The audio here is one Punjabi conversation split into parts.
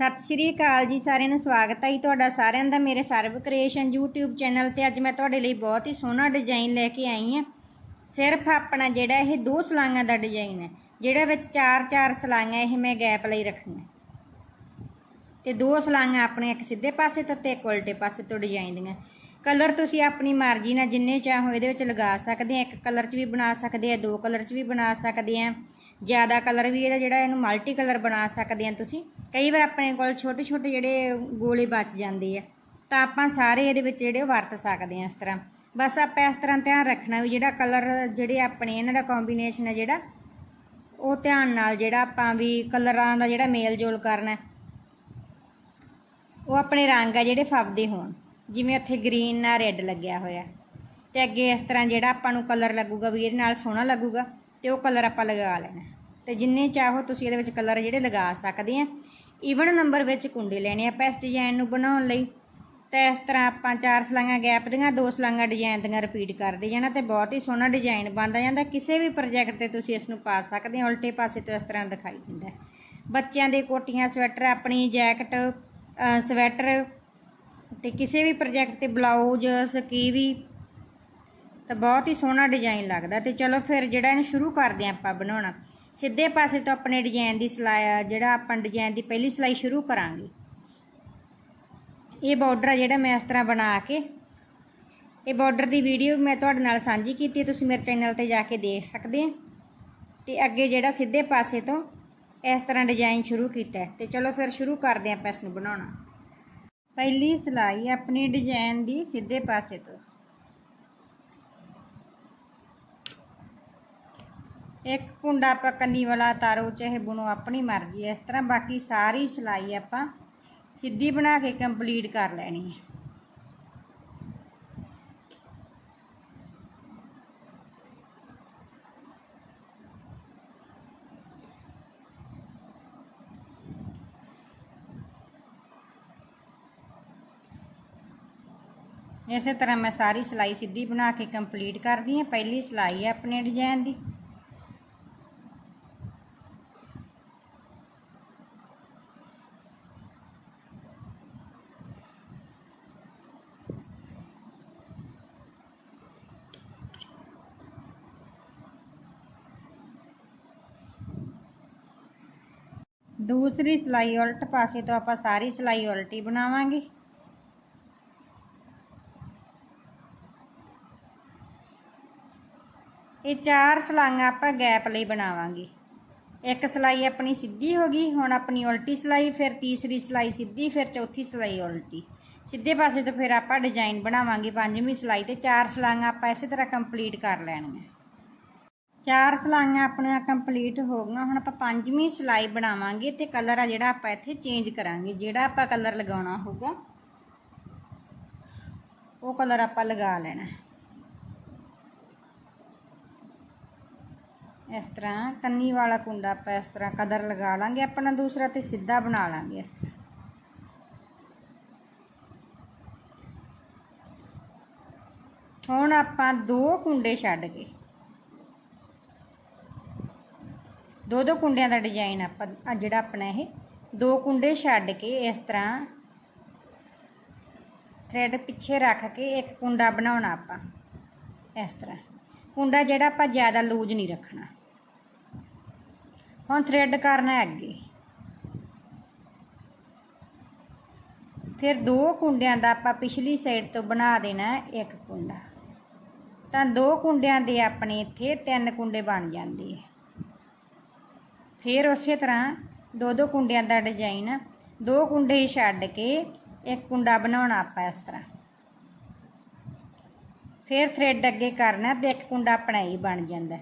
ਸਤਿ ਸ਼੍ਰੀ ਅਕਾਲ ਜੀ, ਸਾਰਿਆਂ ਨੂੰ ਸਵਾਗਤ ਹੈ ਜੀ ਤੁਹਾਡਾ ਸਾਰਿਆਂ ਦਾ ਮੇਰੇ ਸਰਵ ਕ੍ਰੀਏਸ਼ਨ YouTube ਚੈਨਲ ਤੇ। ਅੱਜ ਮੈਂ ਤੁਹਾਡੇ ਲਈ ਬਹੁਤ ਹੀ ਸੋਹਣਾ ਡਿਜ਼ਾਈਨ ਲੈ ਕੇ ਆਈ ਹਾਂ। ਸਿਰਫ ਆਪਣਾ ਜਿਹੜਾ ਇਹ ਦੋ ਸਲਾਈਆਂ ਦਾ ਡਿਜ਼ਾਈਨ ਹੈ, ਜਿਹੜਾ ਵਿੱਚ ਚਾਰ ਚਾਰ ਸਲਾਈਆਂ ਇਹ ਮੈਂ ਗੈਪ ਲਈ ਰੱਖੀਆਂ। ਤੇ ਦੋ ਸਲਾਈਆਂ ਆਪਣੇ ਇੱਕ ਸਿੱਧੇ ਪਾਸੇ ਤੋਂ ਤੇ ਇੱਕ ਉਲਟੇ ਪਾਸੇ ਤੋਂ ਡਿਜ਼ਾਈਨ ਦੀਆਂ। ਕਲਰ ਤੁਸੀਂ ਆਪਣੀ ਮਰਜ਼ੀ ਨਾਲ ਜਿੰਨੇ ਚਾਹੋ ਇਹਦੇ ਵਿੱਚ ਲਗਾ ਸਕਦੇ ਆ। ਇੱਕ ਕਲਰ 'ਚ ਵੀ ਬਣਾ ਸਕਦੇ ਆ, ਦੋ ਕਲਰ 'ਚ ਵੀ ਬਣਾ ਸਕਦੇ ਆ। ਜ਼ਿਆਦਾ ਕਲਰ ਵੀ ਇਹਦਾ ਜਿਹੜਾ ਇਹਨੂੰ ਮਲਟੀ ਕਲਰ ਬਣਾ ਸਕਦੇ ਆ ਤੁਸੀਂ। ਕਈ ਵਾਰ ਆਪਣੇ ਕੋਲ ਛੋਟੇ ਛੋਟੇ ਜਿਹੜੇ ਗੋਲੇ ਬਚ ਜਾਂਦੇ ਆ, ਤਾਂ ਆਪਾਂ ਸਾਰੇ ਇਹਦੇ ਵਿੱਚ ਜਿਹੜੇ ਵਰਤ ਸਕਦੇ ਆ ਇਸ ਤਰ੍ਹਾਂ। ਬਸ ਆਪਾਂ ਇਸ ਤਰ੍ਹਾਂ ਧਿਆਨ ਰੱਖਣਾ ਵੀ ਜਿਹੜਾ ਕਲਰ ਜਿਹੜੇ ਆਪਣੇ ਇਹਨਾਂ ਦਾ ਕੰਬੀਨੇਸ਼ਨ ਹੈ ਜਿਹੜਾ, ਉਹ ਧਿਆਨ ਨਾਲ ਜਿਹੜਾ ਆਪਾਂ ਵੀ ਕਲਰਾਂ ਦਾ ਜਿਹੜਾ ਮੇਲ ਜੋਲ ਕਰਨਾ, ਉਹ ਆਪਣੇ ਰੰਗ ਆ ਜਿਹੜੇ ਫੱਬਦੇ ਹੋਣ। ਜਿਵੇਂ ਇੱਥੇ ਗ੍ਰੀਨ ਨਾਲ ਰੈੱਡ ਲੱਗਿਆ ਹੋਇਆ। ਤੇ ਅੱਗੇ ਇਸ ਤਰ੍ਹਾਂ ਜਿਹੜਾ ਆਪਾਂ ਨੂੰ ਕਲਰ ਲੱਗੂਗਾ ਵੀ ਇਹਦੇ ਨਾਲ ਸੋਹਣਾ ਲੱਗੂਗਾ। ਤੇ ਉਹ ਕਲਰ ਆਪਾਂ ਲਗਾ ਲੈਣਾ। ਤੇ ਜਿੰਨੇ ਚਾਹੋ ਤੁਸੀਂ ਇਹਦੇ ਵਿੱਚ ਕਲਰ ਜਿਹੜੇ ਲਗਾ ਸਕਦੇ ਆ। ਈਵਨ ਨੰਬਰ ਵਿੱਚ ਕੁੰਡੇ ਲੈਣੇ ਆਪਾਂ ਇਸ ਡਿਜ਼ਾਈਨ ਨੂੰ ਬਣਾਉਣ ਲਈ। ਤਾਂ ਇਸ ਤਰ੍ਹਾਂ ਆਪਾਂ ਚਾਰ ਸਲਾਈਆਂ ਗੈਪ ਦੀਆਂ, ਦੋ ਸਲਾਈਆਂ ਡਿਜ਼ਾਈਨ ਦੀਆਂ ਰਿਪੀਟ ਕਰਦੇ ਜਾਣਾ ਤੇ ਬਹੁਤ ਹੀ ਸੋਹਣਾ ਡਿਜ਼ਾਈਨ ਬਣਦਾ ਜਾਂਦਾ। ਕਿਸੇ ਵੀ ਪ੍ਰੋਜੈਕਟ ਤੇ ਤੁਸੀਂ ਇਸ ਨੂੰ ਪਾ ਸਕਦੇ ਹੋ ਉਲਟੇ ਪਾਸੇ ਤੋਂ ਇਸ ਤਰ੍ਹਾਂ ਦਿਖਾਈ ਦਿੰਦਾ ਬੱਚਿਆਂ ਦੇ ਕੋਟੀਆਂ ਸਵੈਟਰ ਆਪਣੀ ਜੈਕਟ ਸਵੈਟਰ ਤੇ ਕਿਸੇ ਵੀ ਪ੍ਰੋਜੈਕਟ ਤੇ ਬਲਾਊਜ਼ ਸਕੀਵੀ ਤਾਂ ਬਹੁਤ ਹੀ ਸੋਹਣਾ ਡਿਜ਼ਾਈਨ ਲੱਗਦਾ ਤੇ ਚਲੋ ਫਿਰ ਜਿਹੜਾ ਇਹਨੂੰ ਸ਼ੁਰੂ ਕਰਦੇ ਹਾਂ ਆਪਾਂ ਬਣਾਉਣਾ। ਸਿੱਧੇ ਪਾਸੇ ਤੋਂ ਆਪਣੇ ਡਿਜ਼ਾਈਨ ਦੀ ਸਿਲਾਈ, ਜਿਹੜਾ ਆਪਾਂ ਡਿਜ਼ਾਈਨ ਦੀ ਪਹਿਲੀ ਸਿਲਾਈ ਸ਼ੁਰੂ ਕਰਾਂਗੇ। ਇਹ ਬਾਰਡਰ ਜਿਹੜਾ ਮੈਂ ਇਸ ਤਰ੍ਹਾਂ ਬਣਾ ਕੇ, ਇਹ ਬਾਰਡਰ ਦੀ ਵੀਡੀਓ ਮੈਂ ਤੁਹਾਡੇ ਨਾਲ ਸਾਂਝੀ ਕੀਤੀ, ਤੁਸੀਂ ਮੇਰੇ ਚੈਨਲ ਤੇ ਜਾ ਕੇ ਦੇਖ ਸਕਦੇ ਹੋ। ਤੇ ਅੱਗੇ ਜਿਹੜਾ ਸਿੱਧੇ ਪਾਸੇ ਤੋਂ ਇਸ ਤਰ੍ਹਾਂ ਡਿਜ਼ਾਈਨ ਸ਼ੁਰੂ ਕੀਤਾ। ਹੈ ਤੇ ਚਲੋ ਫਿਰ ਸ਼ੁਰੂ ਕਰਦੇ ਹਾਂ ਆਪਾਂ ਇਸ ਨੂੰ ਬਣਾਉਣਾ। ਪਹਿਲੀ ਸਿਲਾਈ ਆਪਣੀ ਡਿਜ਼ਾਈਨ ਦੀ ਸਿੱਧੇ ਪਾਸੇ ਤੋਂ। ਇੱਕ ਕੁੰਡਾ ਆਪਾਂ ਕੰਨੀ ਵਾਲਾ ਤਾਰੋ ਚਾਹੇ ਬੁਣੋ ਆਪਣੀ ਮਰਜ਼ੀ ਹੈ ਇਸ ਤਰ੍ਹਾਂ ਬਾਕੀ ਸਾਰੀ ਸਿਲਾਈ ਆਪਾਂ ਸਿੱਧੀ ਬਣਾ ਕੇ ਕੰਪਲੀਟ ਕਰ ਲੈਣੀ ਹੈ ਇਸੇ ਤਰ੍ਹਾਂ ਮੈਂ ਸਾਰੀ ਸਿਲਾਈ ਸਿੱਧੀ ਬਣਾ ਕੇ ਕੰਪਲੀਟ ਕਰਦੀ ਹਾਂ ਪਹਿਲੀ ਸਿਲਾਈ ਹੈ ਆਪਣੇ ਡਿਜ਼ਾਈਨ ਦੀ ਦੂਸਰੀ ਸਿਲਾਈ ਉਲਟ ਪਾਸੇ ਤੋਂ ਆਪਾਂ ਸਾਰੀ ਸਿਲਾਈ ਉਲਟੀ ਬਣਾਵਾਂਗੇ। ਇਹ ਚਾਰ ਸਲਾਈਆਂ ਆਪਾਂ ਗੈਪ ਲਈ ਬਣਾਵਾਂਗੇ। ਇੱਕ ਸਿਲਾਈ ਆਪਣੀ ਸਿੱਧੀ ਹੋ ਗਈ, ਹੁਣ ਆਪਣੀ ਉਲਟੀ ਸਿਲਾਈ, ਫਿਰ ਤੀਸਰੀ ਸਿਲਾਈ ਸਿੱਧੀ, ਫਿਰ ਚੌਥੀ ਸਿਲਾਈ ਉਲਟੀ। ਸਿੱਧੇ ਪਾਸੇ ਤੋਂ ਫਿਰ ਆਪਾਂ ਡਿਜ਼ਾਈਨ ਬਣਾਵਾਂਗੇ, ਪੰਜਵੀਂ ਸਿਲਾਈ ਤੇ ਚਾਰ ਸਲਾਈਆਂ ਆਪਾਂ ਇਸੇ ਤਰ੍ਹਾਂ ਕੰਪਲੀਟ ਕਰ ਲੈਣੀਆਂ। ਚਾਰ ਸਲਾਈਆਂ ਆਪਣੀਆਂ ਕੰਪਲੀਟ ਹੋ ਗਈਆਂ। ਹੁਣ ਆਪਾਂ ਪੰਜਵੀਂ ਸਿਲਾਈ ਬਣਾਵਾਂਗੇ ਤੇ ਕਲਰ ਆ ਜਿਹੜਾ ਆਪਾਂ ਇੱਥੇ ਚੇਂਜ ਕਰਾਂਗੇ। ਜਿਹੜਾ ਆਪਾਂ ਕਲਰ ਲਗਾਉਣਾ ਹੋਊਗਾ, ਉਹ ਕਲਰ ਆਪਾਂ ਲਗਾ ਲੈਣਾ। ਇਸ ਤਰ੍ਹਾਂ ਕੰਨੀ ਵਾਲਾ ਕੁੰਡਾ ਆਪਾਂ ਇਸ ਤਰ੍ਹਾਂ ਕਦਰ ਲਗਾ ਲਾਂਗੇ। ਆਪਣਾ ਦੂਸਰਾ ਤੇ ਸਿੱਧਾ ਬਣਾ ਲਾਂਗੇ ਇਸ ਤਰ੍ਹਾਂ। ਹੁਣ ਆਪਾਂ ਦੋ ਕੁੰਡੇ ਛੱਡ ਕੇ ਦੋ ਦੋ ਕੁੰਡਿਆਂ ਦਾ ਡਿਜ਼ਾਈਨ ਆਪਾਂ ਆਹ ਜਿਹੜਾ ਆਪਣਾ ਇਹ, ਦੋ ਕੁੰਡੇ ਛੱਡ ਕੇ ਇਸ ਤਰ੍ਹਾਂ ਥ੍ਰੈਡ ਪਿੱਛੇ ਰੱਖ ਕੇ ਇੱਕ ਕੁੰਡਾ ਬਣਾਉਣਾ ਆਪਾਂ, ਇਸ ਤਰ੍ਹਾਂ। ਕੁੰਡਾ ਜਿਹੜਾ ਆਪਾਂ ਜ਼ਿਆਦਾ ਲੂਜ਼ ਨਹੀਂ ਰੱਖਣਾ। ਹੁਣ ਥ੍ਰੈਡ ਕਰਨਾ ਅੱਗੇ। ਫਿਰ ਦੋ ਕੁੰਡਿਆਂ ਦਾ ਆਪਾਂ ਪਿਛਲੀ ਸਾਈਡ ਤੋਂ ਬਣਾ ਦੇਣਾ ਇੱਕ ਕੁੰਡਾ। ਤਾਂ ਦੋ ਕੁੰਡਿਆਂ ਦੇ ਆਪਣੇ ਇੱਥੇ ਤਿੰਨ ਕੁੰਡੇ ਬਣ ਜਾਂਦੇ ਆ। ਫਿਰ ਉਸੇ ਤਰ੍ਹਾਂ ਦੋ ਦੋ ਕੁੰਡਿਆਂ ਦਾ ਡਿਜ਼ਾਈਨ ਦੋ ਕੁੰਡੇ ਹੀ ਛੱਡ ਕੇ ਇੱਕ ਕੁੰਡਾ ਬਣਾਉਣਾ ਆਪਾਂ ਇਸ ਤਰ੍ਹਾਂ। ਫਿਰ ਥ੍ਰੈਡ ਅੱਗੇ ਕਰਨਾ ਤੇ ਇੱਕ ਕੁੰਡਾ ਆਪਣਾ ਹੀ ਬਣ ਜਾਂਦਾ।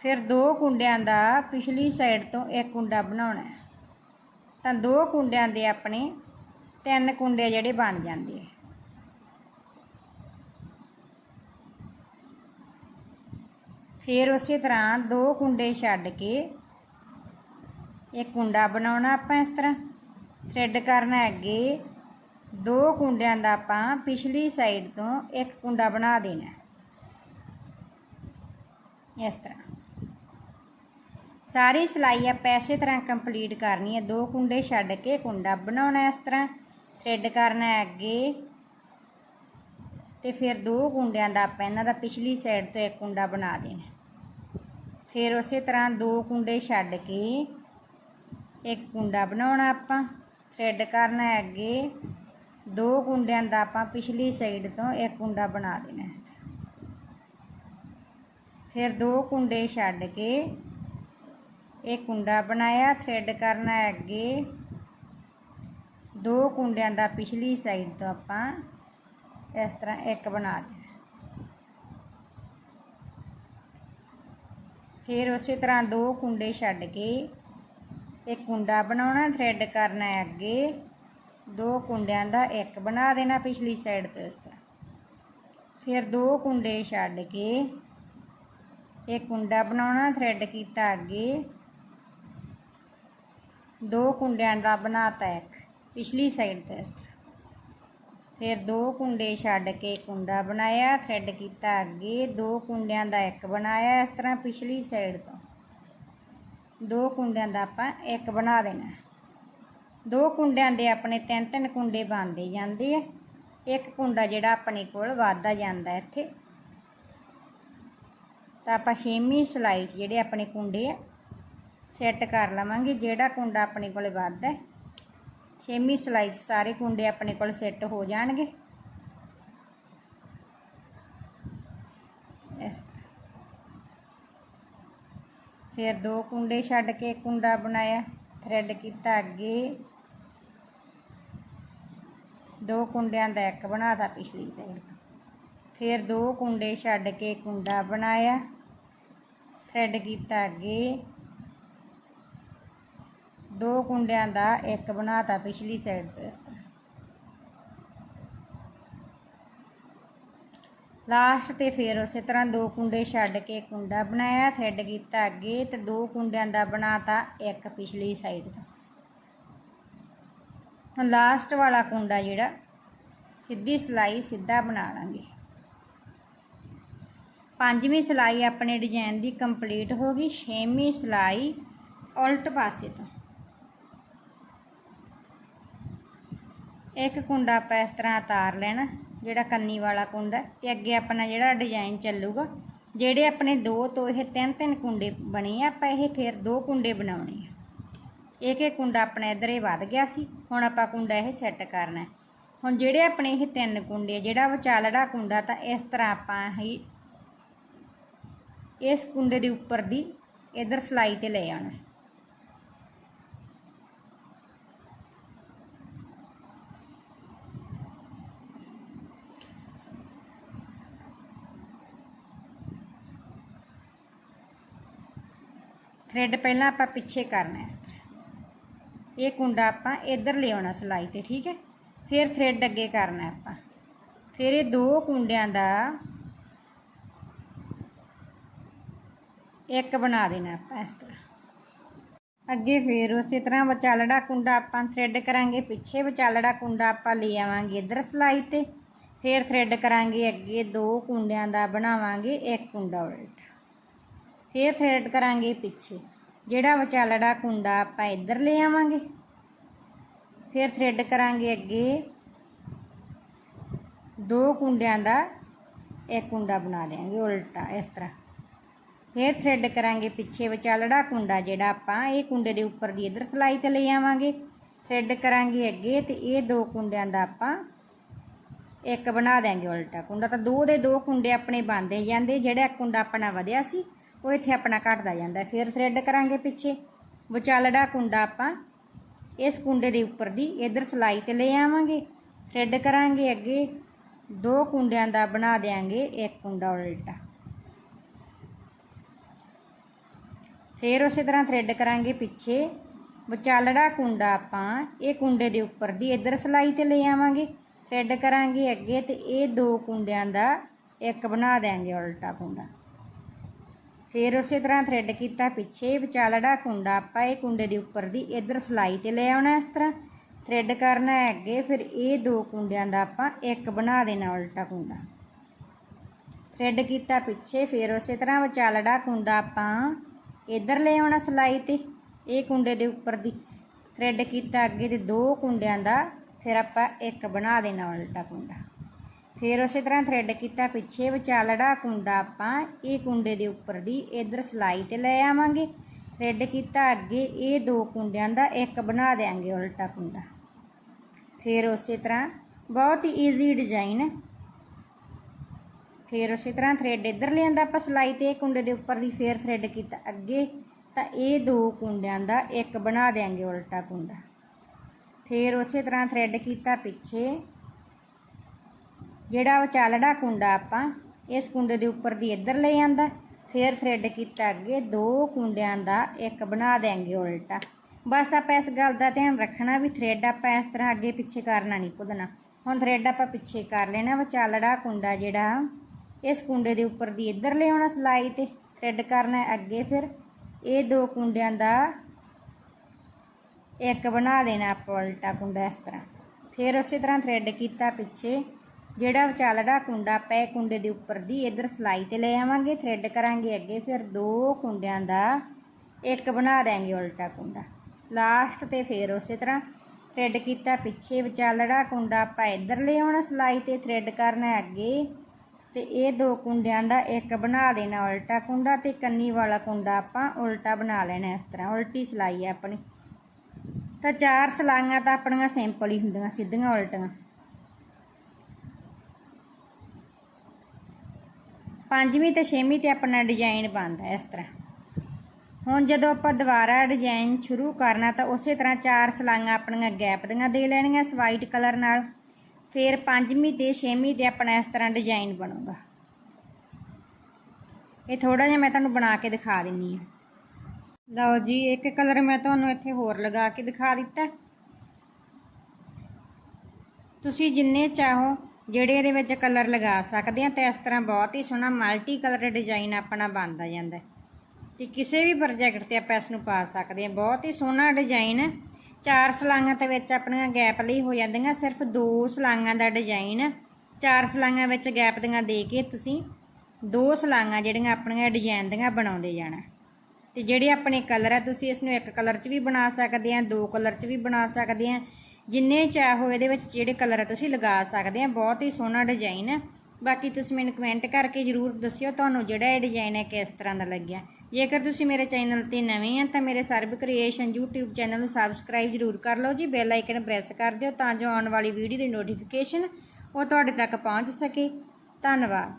ਫਿਰ ਦੋ ਕੁੰਡਿਆਂ ਦਾ ਪਿਛਲੀ ਸਾਈਡ ਤੋਂ ਇੱਕ ਕੁੰਡਾ ਬਣਾਉਣਾ। ਤਾਂ ਦੋ ਕੁੰਡਿਆਂ ਦੇ ਆਪਣੇ ਤਿੰਨ ਕੁੰਡੇ ਜਿਹੜੇ ਬਣ ਜਾਂਦੇ ਆ। ਫਿਰ ਉਸੇ ਤਰ੍ਹਾਂ ਦੋ ਕੁੰਡੇ ਛੱਡ ਕੇ ਇੱਕ ਕੁੰਡਾ ਬਣਾਉਣਾ ਆਪਾਂ ਇਸ ਤਰ੍ਹਾਂ। ਥ੍ਰੈਡ ਕਰਨਾ ਅੱਗੇ। ਦੋ ਕੁੰਡਿਆਂ ਦਾ ਆਪਾਂ ਪਿਛਲੀ ਸਾਈਡ ਤੋਂ ਇੱਕ ਕੁੰਡਾ ਬਣਾ ਦੇਣਾ ਇਸ ਤਰ੍ਹਾਂ। ਸਾਰੀ ਸਿਲਾਈ ਆਪਾਂ ਇਸੇ ਤਰ੍ਹਾਂ ਕੰਪਲੀਟ ਕਰਨੀ ਹੈ। ਦੋ ਕੁੰਡੇ ਛੱਡ ਕੇ ਕੁੰਡਾ ਬਣਾਉਣਾ ਇਸ ਤਰ੍ਹਾਂ। ਥ੍ਰੈਡ ਕਰਨਾ ਅੱਗੇ। ਤੇ ਫਿਰ ਦੋ ਕੁੰਡਿਆਂ ਦਾ ਆਪਾਂ ਇਹਨਾਂ ਦਾ ਪਿਛਲੀ ਸਾਈਡ ਤੋਂ ਇੱਕ ਕੁੰਡਾ ਬਣਾ ਦੇਣਾ ਫਿਰ ਉਸੇ ਤਰ੍ਹਾਂ ਦੋ ਕੁੰਡੇ ਛੱਡ ਕੇ ਇੱਕ ਕੁੰਡਾ ਬਣਾਉਣਾ ਆਪਾਂ ਥਰੈਡ ਕਰਨਾ ਹੈ ਅੱਗੇ ਦੋ ਕੁੰਡਿਆਂ ਦਾ ਆਪਾਂ ਪਿਛਲੀ ਸਾਈਡ ਤੋਂ ਇੱਕ ਕੁੰਡਾ ਬਣਾ ਦੇਣਾ ਇਸ ਤਰ੍ਹਾਂ ਫਿਰ ਦੋ ਕੁੰਡੇ ਛੱਡ ਕੇ ਇਹ ਕੁੰਡਾ ਬਣਾਇਆ ਥ੍ਰੈਡ ਕਰਨਾ ਹੈ ਅੱਗੇ ਦੋ ਕੁੰਡਿਆਂ ਦਾ ਪਿਛਲੀ ਸਾਈਡ ਤੋਂ ਆਪਾਂ ਇਸ ਤਰ੍ਹਾਂ ਇੱਕ ਬਣਾ ਦੇਣਾ ਫਿਰ ਉਸੇ ਤਰ੍ਹਾਂ ਦੋ ਕੁੰਡੇ ਛੱਡ ਕੇ ਇੱਕ ਕੁੰਡਾ ਬਣਾਉਣਾ ਥ੍ਰੈਡ ਕਰਨਾ ਹੈ ਅੱਗੇ। ਦੋ ਕੁੰਡਿਆਂ ਦਾ ਇੱਕ ਬਣਾ ਦੇਣਾ ਪਿਛਲੀ ਸਾਈਡ 'ਤੇ ਇਸ ਤਰ੍ਹਾਂ। ਫਿਰ ਦੋ ਕੁੰਡੇ ਛੱਡ ਕੇ ਇੱਕ ਕੁੰਡਾ ਬਣਾਉਣਾ ਥ੍ਰੈਡ ਕੀਤਾ ਅੱਗੇ। ਦੋ ਕੁੰਡਿਆਂ ਦਾ ਬਣਾਤਾ ਇੱਕ, ਪਿਛਲੀ ਸਾਈਡ ਤੇ ਇਸ ਤਰ੍ਹਾਂ। ਫਿਰ ਦੋ ਕੁੰਡੇ ਛੱਡ ਕੇ ਕੁੰਡਾ ਬਣਾਇਆ ਥ੍ਰੈਡ ਕੀਤਾ ਅੱਗੇ। ਦੋ ਕੁੰਡਿਆਂ ਦਾ ਇੱਕ ਬਣਾਇਆ ਇਸ ਤਰ੍ਹਾਂ ਪਿਛਲੀ ਸਾਈਡ ਤੋਂ। ਦੋ ਕੁੰਡਿਆਂ ਦਾ ਆਪਾਂ ਇੱਕ ਬਣਾ ਦੇਣਾ। ਦੋ ਕੁੰਡਿਆਂ ਦੇ ਆਪਣੇ ਤਿੰਨ ਤਿੰਨ ਕੁੰਡੇ ਬਣਦੇ ਜਾਂਦੇ ਆ। ਇੱਕ ਕੁੰਡਾ ਜਿਹੜਾ ਆਪਣੇ ਕੋਲ ਵੱਧਦਾ ਜਾਂਦਾ ਇੱਥੇ। ਤਾਂ ਆਪਾਂ ਛੇਵੀਂ ਸਿਲਾਈ 'ਚ ਜਿਹੜੇ ਆਪਣੇ ਕੁੰਡੇ ਆ ਸੈੱਟ ਕਰ ਲਵਾਂਗੇ। ਜਿਹੜਾ ਕੁੰਡਾ ਆਪਣੇ ਕੋਲ ਵੱਧਦਾ, ਛੇਵੀਂ ਸਿਲਾਈ 'ਚ ਸਾਰੇ ਕੁੰਡੇ ਆਪਣੇ ਕੋਲ ਸੈੱਟ ਹੋ ਜਾਣਗੇ ਇਸ ਤਰ੍ਹਾਂ। ਫਿਰ ਦੋ ਕੁੰਡੇ ਛੱਡ ਕੇ ਕੁੰਡਾ ਬਣਾਇਆ ਥ੍ਰੈਡ ਕੀਤਾ ਅੱਗੇ। ਦੋ ਕੁੰਡਿਆਂ ਦਾ ਇੱਕ ਬਣਾਤਾ ਪਿਛਲੀ ਸਾਈਡ ਤੋਂ। ਫਿਰ ਦੋ ਕੁੰਡੇ ਛੱਡ ਕੇ ਕੁੰਡਾ ਬਣਾਇਆ ਥਰੈਡ ਕੀਤਾ ਅੱਗੇ। ਦੋ ਕੁੰਡਿਆਂ ਦਾ ਇੱਕ ਬਣਾਤਾ ਪਿਛਲੀ ਸਾਈਡ ਤੋਂ ਇਸ ਤਰ੍ਹਾਂ। ਲਾਸਟ ਤੇ ਫਿਰ ਉਸੇ ਤਰ੍ਹਾਂ ਦੋ ਕੁੰਡੇ ਛੱਡ ਕੇ ਕੁੰਡਾ ਬਣਾਇਆ, ਥ੍ਰੈਡ ਕੀਤਾ ਅੱਗੇ ਤੇ ਦੋ ਕੁੰਡਿਆਂ ਦਾ ਬਣਾਤਾ ਇੱਕ ਪਿਛਲੀ ਸਾਈਡ ਤੋਂ। ਹੁਣ ਲਾਸਟ ਵਾਲਾ ਕੁੰਡਾ ਜਿਹੜਾ, ਸਿੱਧੀ ਸਿਲਾਈ ਸਿੱਧਾ ਬਣਾ ਲਾਂਗੇ। ਪੰਜਵੀਂ ਸਿਲਾਈ ਆਪਣੇ ਡਿਜ਼ਾਈਨ ਦੀ ਕੰਪਲੀਟ ਹੋ ਗਈ, ਛੇਵੀਂ ਸਿਲਾਈ ਉਲਟ ਪਾਸੇ ਤੋਂ। ਇੱਕ ਕੁੰਡਾ ਆਪਾਂ ਇਸ ਤਰ੍ਹਾਂ ਉਤਾਰ ਲੈਣਾ। ਜਿਹੜਾ ਕੰਨੀ ਵਾਲਾ ਕੁੰਡ ਹੈ, ਤੇ ਅੱਗੇ ਆਪਣਾ ਜਿਹੜਾ ਡਿਜ਼ਾਈਨ ਚੱਲੂਗਾ, ਜਿਹੜੇ ਆਪਣੇ ਦੋ ਤੋਂ ਇਹ ਤਿੰਨ ਤਿੰਨ ਕੁੰਡੇ ਬਣੇ ਆ, ਆਪਾਂ ਇਹ ਫਿਰ ਦੋ ਕੁੰਡੇ ਬਣਾਉਣੇ ਆ। ਇੱਕ ਇੱਕ ਕੁੰਡਾ ਆਪਣਾ ਇੱਧਰ ਇਹ ਵੱਧ ਗਿਆ ਸੀ, ਹੁਣ ਆਪਾਂ ਕੁੰਡਾ ਇਹ ਸੈੱਟ ਕਰਨਾ ਹੁਣ ਜਿਹੜੇ ਆਪਣੇ ਇਹ ਤਿੰਨ ਕੁੰਡੇ ਆ, ਜਿਹੜਾ ਵਿਚਾਲੜਾ ਕੁੰਡਾ ਤਾਂ ਇਸ ਤਰ੍ਹਾਂ ਆਪਾਂ ਹੀ ਇਸ ਕੁੰਡੇ ਦੇ ਉੱਪਰ ਦੀ ਇਧਰ ਸਲਾਈ ਤੇ ਲੈ ਆਉਣਾ ਥ੍ਰੈਡ ਪਹਿਲਾਂ ਆਪਾਂ ਪਿੱਛੇ ਕਰਨਾ ਇਸ ਤਰ੍ਹਾਂ। ਇਹ ਕੁੰਡਾ ਆਪਾਂ ਇੱਧਰ ਲਿਆਉਣਾ ਸਲਾਈ ਤੇ, ਠੀਕ ਹੈ? ਫਿਰ ਥ੍ਰੈਡ ਅੱਗੇ ਕਰਨਾ ਆਪਾਂ। ਫਿਰ ਇਹ ਦੋ ਕੁੰਡਿਆਂ ਦਾ ਇੱਕ ਬਣਾ ਦੇਣਾ ਆਪਾਂ ਇਸ ਤਰ੍ਹਾਂ। ਅੱਗੇ ਫਿਰ ਉਸੇ ਤਰ੍ਹਾਂ ਵਿਚਾਲੜਾ ਕੁੰਡਾ ਆਪਾਂ ਥ੍ਰੈਡ ਕਰਾਂਗੇ। ਪਿੱਛੇ ਵਿਚਾਲੜਾ ਕੁੰਡਾ ਆਪਾਂ ਲੈ ਆਵਾਂਗੇ ਇੱਧਰ ਸਲਾਈ ਤੇ। ਫਿਰ ਥ੍ਰੈਡ ਕਰਾਂਗੇ ਅੱਗੇ ਦੋ ਕੁੰਡਿਆਂ ਦਾ, ਬਣਾਵਾਂਗੇ ਇੱਕ ਕੁੰਡਾ ਉਲਟ। ਫਿਰ ਥਰੈਡ ਕਰਾਂਗੇ ਪਿੱਛੇ। ਜਿਹੜਾ ਵਿਚਾਲੜਾ ਕੁੰਡਾ ਆਪਾਂ ਇੱਧਰ ਲੈ ਆਵਾਂਗੇ। ਫਿਰ ਥਰੈਡ ਕਰਾਂਗੇ ਅੱਗੇ। ਦੋ ਕੁੰਡਿਆਂ ਦਾ ਇੱਕ ਕੁੰਡਾ ਬਣਾ ਦੇਾਂਗੇ ਉਲਟਾ, ਇਸ ਤਰ੍ਹਾਂ। ਫਿਰ ਥ੍ਰੈਡ ਕਰਾਂਗੇ ਪਿੱਛੇ ਵਿਚਾਲੜਾ ਕੁੰਡਾ, ਜਿਹੜਾ ਆਪਾਂ ਇਹ ਕੁੰਡੇ ਦੇ ਉੱਪਰ ਦੀ ਇੱਧਰ ਸਲਾਈ ਤੇ ਲੈ ਆਵਾਂਗੇ। ਥ੍ਰੈਡ ਕਰਾਂਗੇ ਅੱਗੇ ਤੇ ਇਹ ਦੋ ਕੁੰਡਿਆਂ ਦਾ ਆਪਾਂ ਇੱਕ ਬਣਾ ਦੇਾਂਗੇ ਉਲਟਾ। ਕੁੰਡਾ ਤਾਂ ਦੋ ਦੇ ਦੋ ਕੁੰਡੇ ਆਪਣੇ ਬਣਦੇ ਜਾਂਦੇ, ਜਿਹੜਾ ਕੁੰਡਾ ਆਪਣਾ ਵਧਿਆ ਸੀ ਉਹ ਇੱਥੇ ਆਪਣਾ ਘਟਦਾ ਜਾਂਦਾ। ਫਿਰ ਥ੍ਰੈਡ ਕਰਾਂਗੇ ਪਿੱਛੇ। ਵਿਚਾਲੜਾ ਕੁੰਡਾ ਆਪਾਂ। ਇਸ ਕੁੰਡੇ ਦੇ ਉੱਪਰ ਦੀ ਇਧਰ ਸਲਾਈ ਤੇ ਲੈ ਆਵਾਂਗੇ। ਥ੍ਰੈਡ ਕਰਾਂਗੇ ਅੱਗੇ। ਦੋ ਕੁੰਡਿਆਂ ਦਾ ਬਣਾ ਦੇਾਂਗੇ ਇੱਕ ਕੁੰਡਾ ਉਲਟਾ। ਫਿਰ ਉਸੇ ਤਰ੍ਹਾਂ ਥ੍ਰੈਡ ਕਰਾਂਗੇ ਪਿੱਛੇ। ਵਿਚਾਲੜਾ ਕੁੰਡਾ ਆਪਾਂ। ਇਹ ਕੁੰਡੇ ਦੇ ਉੱਪਰ ਦੀ ਇਧਰ ਸਲਾਈ ਤੇ ਲੈ ਆਵਾਂਗੇ। ਥ੍ਰੈਡ ਕਰਾਂਗੇ ਅੱਗੇ ਤੇ ਇਹ ਦੋ ਕੁੰਡਿਆਂ ਦਾ ਇੱਕ ਬਣਾ ਦੇਾਂਗੇ ਉਲਟਾ ਕੁੰਡਾ। ਫਿਰ ਉਸੇ ਤਰ੍ਹਾਂ ਥ੍ਰੈਡ ਕੀਤਾ, ਪਿੱਛੇ ਵਿਚਾਲੜਾ ਕੁੰਡਾ ਆਪਾਂ ਇਹ ਕੁੰਡੇ ਦੇ ਉੱਪਰ ਦੀ ਇਧਰ ਸਲਾਈ ਤੇ ਲੈ ਆਉਣਾ ਇਸ ਤਰ੍ਹਾਂ। ਥ੍ਰੈਡ ਕਰਨਾ ਹੈ ਅੱਗੇ, ਫਿਰ ਇਹ ਦੋ ਕੁੰਡਿਆਂ ਦਾ ਆਪਾਂ ਇੱਕ ਬਣਾ ਦੇਣਾ ਉਲਟਾ ਕੁੰਡਾ। ਥ੍ਰੈਡ ਕੀਤਾ ਪਿੱਛੇ, ਫਿਰ ਉਸੇ ਤਰ੍ਹਾਂ ਵਿਚਾਲੜਾ ਕੁੰਡਾ ਆਪਾਂ ਇੱਧਰ ਲੈ ਆਉਣਾ ਸਲਾਈ ਤੇ, ਇਹ ਕੁੰਡੇ ਦੇ ਉੱਪਰ ਦੀ। ਥ੍ਰੈਡ ਕੀਤਾ ਅੱਗੇ ਦੇ ਦੋ ਕੁੰਡਿਆਂ ਦਾ, ਫਿਰ ਆਪਾਂ ਇੱਕ ਬਣਾ ਦੇਣਾ ਉਲਟਾ ਕੁੰਡਾ। ਫਿਰ ਉਸੇ ਤਰ੍ਹਾਂ ਥ੍ਰੈਡ ਕੀਤਾ, ਪਿੱਛੇ ਵਿਚਾਲੜਾ ਕੁੰਡਾ ਆਪਾਂ, ਇਹ ਕੁੰਡੇ ਦੇ ਉੱਪਰ ਦੀ ਇੱਧਰ ਸਲਾਈ ਤੇ ਲੈ ਆਵਾਂਗੇ। ਥ੍ਰੈਡ ਕੀਤਾ ਅੱਗੇ, ਇਹ ਦੋ ਕੁੰਡਿਆਂ ਦਾ, ਇੱਕ ਬਣਾ ਦੇਾਂਗੇ ਉਲਟਾ ਕੁੰਡਾ। ਫਿਰ ਉਸੇ ਤਰ੍ਹਾਂ, ਬਹੁਤ ਹੀ ਈਜ਼ੀ ਡਿਜ਼ਾਈਨ ਫਿਰ ਉਸੇ ਤਰ੍ਹਾਂ ਥਰੈਡ ਇੱਧਰ ਲਿਆਂਦਾ ਆਪਾਂ ਸਲਾਈ ਤੇ, ਇਹ ਕੁੰਡੇ ਦੇ ਉੱਪਰ ਦੀ ਫਿਰ ਥ੍ਰੈਡ ਕੀਤਾ ਅੱਗੇ। ਤਾਂ ਇਹ ਦੋ ਕੁੰਡਿਆਂ ਦਾ, ਇੱਕ ਬਣਾ ਦੇਾਂਗੇ ਉਲਟਾ ਕੁੰਡਾ। ਫਿਰ ਉਸੇ ਤਰ੍ਹਾਂ ਥ੍ਰੈਡ ਕੀਤਾ ਪਿੱਛੇ। ਜਿਹੜਾ ਵਿਚਾਲੜਾ ਕੁੰਡਾ ਆਪਾਂ, ਇਸ ਕੁੰਡੇ ਦੇ ਉੱਪਰ ਦੀ ਇੱਧਰ ਲੈ ਜਾਂਦਾ ਫਿਰ ਥ੍ਰੈਡ ਕੀਤਾ ਅੱਗੇ, ਦੋ ਕੁੰਡਿਆਂ ਦਾ ਇੱਕ ਬਣਾ ਦੇਾਂਗੇ ਉਲਟਾ। ਬਸ ਆਪਾਂ ਇਸ ਗੱਲ ਦਾ ਧਿਆਨ ਰੱਖਣਾ ਵੀ ਥ੍ਰੈਡ ਆਪਾਂ ਇਸ ਤਰ੍ਹਾਂ ਅੱਗੇ ਪਿੱਛੇ ਕਰਨਾ ਨਹੀਂ ਭੁੱਲਣਾ ਹੁਣ ਥ੍ਰੈਡ ਆਪਾਂ ਪਿੱਛੇ ਕਰ ਲੈਣਾ ਵਿਚਾਲੜਾ ਕੁੰਡਾ ਜਿਹੜਾ, ਇਸ ਕੁੰਡੇ ਦੇ ਉੱਪਰ ਦੀ ਇੱਧਰ ਲਿਆਉਣਾ ਸਲਾਈ ਤੇ ਥ੍ਰੈਡ ਕਰਨਾ ਅੱਗੇ ਫਿਰ, ਇਹ ਦੋ ਕੁੰਡਿਆਂ ਦਾ ਇੱਕ ਬਣਾ ਦੇਣਾ ਆਪਾਂ ਉਲਟਾ ਕੁੰਡਾ ਇਸ ਤਰ੍ਹਾਂ। ਫਿਰ ਉਸੇ ਤਰ੍ਹਾਂ ਥ੍ਰੈਡ ਕੀਤਾ ਪਿੱਛੇ ਜਿਹੜਾ ਵਿਚਾਲੜਾ ਕੁੰਡਾ ਪੈ ਕੁੰਡੇ ਦੇ ਉੱਪਰ ਦੀ ਇੱਧਰ ਸਲਾਈ ਤੇ ਲੈ ਆਵਾਂਗੇ ਥ੍ਰੈਡ ਕਰਾਂਗੇ ਅੱਗੇ, ਫਿਰ ਦੋ ਕੁੰਡਿਆਂ ਦਾ ਇੱਕ ਬਣਾ ਦੇਾਂਗੇ ਉਲਟਾ ਕੁੰਡਾ। ਲਾਸਟ ਤੇ ਫਿਰ ਉਸੇ ਤਰ੍ਹਾਂ ਥ੍ਰੈਡ ਕੀਤਾ, ਪਿੱਛੇ ਵਿਚਾਲੜਾ ਕੁੰਡਾ ਆਪਾਂ ਇੱਧਰ ਲੈ ਆਉਣਾ ਸਲਾਈ ਤੇ ਥ੍ਰੈਡ ਕਰਨਾ ਅੱਗੇ। ਤੇ ਇਹ ਦੋ ਕੁੰਡਿਆਂ ਦਾ ਇੱਕ ਬਣਾ ਦੇਣਾ ਉਲਟਾ ਕੁੰਡਾ ਤੇ ਕੰਨੀ ਵਾਲਾ ਕੁੰਡਾ ਆਪਾਂ ਉਲਟਾ ਬਣਾ ਲੈਣਾ ਇਸ ਤਰ੍ਹਾਂ, ਉਲਟੀ ਸਲਾਈ ਹੈ ਆਪਣੀ। ਤਾਂ ਚਾਰ ਸਲਾਈਆਂ ਤਾਂ ਆਪਣੀਆਂ ਸਿੰਪਲ ਹੀ ਹੁੰਦੀਆਂ, ਸਿੱਧੀਆਂ ਉਲਟੀਆਂ। ਪੰਜਵੀਂ ਤੇ ਛੇਵੀਂ ਤੇ ਆਪਣਾ ਡਿਜ਼ਾਈਨ ਬਣਦਾ ਇਸ ਤਰ੍ਹਾਂ। ਹੁਣ ਜਦੋਂ ਆਪਾਂ ਦੁਬਾਰਾ ਡਿਜ਼ਾਈਨ ਸ਼ੁਰੂ ਕਰਨਾ ਤਾਂ ਉਸੇ ਤਰ੍ਹਾਂ ਚਾਰ ਸਲਾਈਆਂ ਆਪਣੀਆਂ ਗੈਪ ਦੀਆਂ ਦੇ ਲੈਣੀਆਂ ਇਸ ਵਾਈਟ ਕਲਰ ਨਾਲ। ਫਿਰ ਪੰਜਵੀਂ ਤੇ ਛੇਵੀਂ ਤੇ ਆਪਣਾ ਇਸ ਤਰ੍ਹਾਂ ਡਿਜ਼ਾਈਨ ਬਣੂਗਾ। ਇਹ ਥੋੜਾ ਜਿਹਾ ਮੈਂ ਤੁਹਾਨੂੰ ਬਣਾ ਕੇ ਦਿਖਾ ਦਿੰਨੀ ਆ ਲਓ ਜੀ, ਇੱਕ ਕਲਰ ਮੈਂ ਤੁਹਾਨੂੰ ਇੱਥੇ ਹੋਰ ਲਗਾ ਕੇ ਦਿਖਾ ਦਿੱਤਾ। ਤੁਸੀਂ ਜਿੰਨੇ ਚਾਹੋ ਜਿਹੜੇ ਇਹਦੇ ਵਿੱਚ ਕਲਰ ਲਗਾ ਸਕਦੇ ਆ ਤੇ ਇਸ ਤਰ੍ਹਾਂ ਬਹੁਤ ਹੀ ਸੋਹਣਾ ਮਲਟੀ ਕਲਰ ਡਿਜ਼ਾਈਨ ਆਪਣਾ ਬਣਦਾ ਜਾਂਦਾ ਹੈ। ਤੇ ਕਿਸੇ ਵੀ ਪ੍ਰੋਜੈਕਟ ਤੇ ਆਪਾਂ ਇਸ ਨੂੰ ਪਾ ਸਕਦੇ ਆ ਬਹੁਤ ਹੀ ਸੋਹਣਾ ਡਿਜ਼ਾਈਨ ਚਾਰ ਸਲਾਈਆਂ 'ਤੇ ਵਿੱਚ ਆਪਣੀਆਂ ਗੈਪ ਲਈ ਹੋ ਜਾਂਦੀਆਂ। ਸਿਰਫ ਦੋ ਸਲਾਈਆਂ ਦਾ ਡਿਜ਼ਾਈਨ ਚਾਰ ਸਲਾਈਆਂ ਵਿੱਚ ਗੈਪ ਦੀਆਂ ਦੇ ਕੇ ਤੁਸੀਂ ਦੋ ਸਲਾਈਆਂ ਜਿਹੜੀਆਂ ਆਪਣੀਆਂ ਡਿਜ਼ਾਈਨ ਦੀਆਂ ਬਣਾਉਂਦੇ ਜਾਣਾ ਤੇ ਜਿਹੜੇ ਆਪਣੇ ਕਲਰ ਆ ਤੁਸੀਂ ਇਸ ਨੂੰ ਇੱਕ ਕਲਰ 'ਚ ਵੀ ਬਣਾ ਸਕਦੇ ਆ ਦੋ ਕਲਰ 'ਚ ਵੀ ਬਣਾ ਸਕਦੇ ਆ ਜਿੰਨੇ ਚਾਹੋ ਇਹਦੇ ਵਿੱਚ ਜਿਹੜੇ ਕਲਰ ਆ ਤੁਸੀਂ ਲਗਾ ਸਕਦੇ ਆ, ਬਹੁਤ ਹੀ ਸੋਹਣਾ ਡਿਜ਼ਾਈਨ ਹੈ। ਬਾਕੀ ਤੁਸੀਂ ਮੈਨੂੰ ਕਮੈਂਟ ਕਰਕੇ ਜਰੂਰ ਦੱਸਿਓ ਤੁਹਾਨੂੰ ਜਿਹੜਾ ਇਹ ਡਿਜ਼ਾਈਨ ਹੈ ਕਿਸ ਤਰ੍ਹਾਂ ਦਾ ਲੱਗਿਆ। ਜੇਕਰ ਤੁਸੀਂ ਮੇਰੇ ਚੈਨਲ ਤੇ ਨਵੇਂ ਆ, ਤਾਂ ਮੇਰੇ ਸਰਬ ਕ੍ਰੀਏਸ਼ਨ YouTube ਚੈਨਲ ਨੂੰ ਸਬਸਕ੍ਰਾਈਬ ਜਰੂਰ ਕਰ ਲਓ ਜੀ। ਬੈਲ ਆਈਕਨ ਪ੍ਰੈਸ ਕਰ ਦਿਓ ਤਾਂ ਜੋ ਆਉਣ ਵਾਲੀ ਵੀਡੀਓ ਦੀ ਨੋਟੀਫਿਕੇਸ਼ਨ ਉਹ ਤੁਹਾਡੇ ਤੱਕ ਪਹੁੰਚ ਸਕੇ। ਧੰਨਵਾਦ।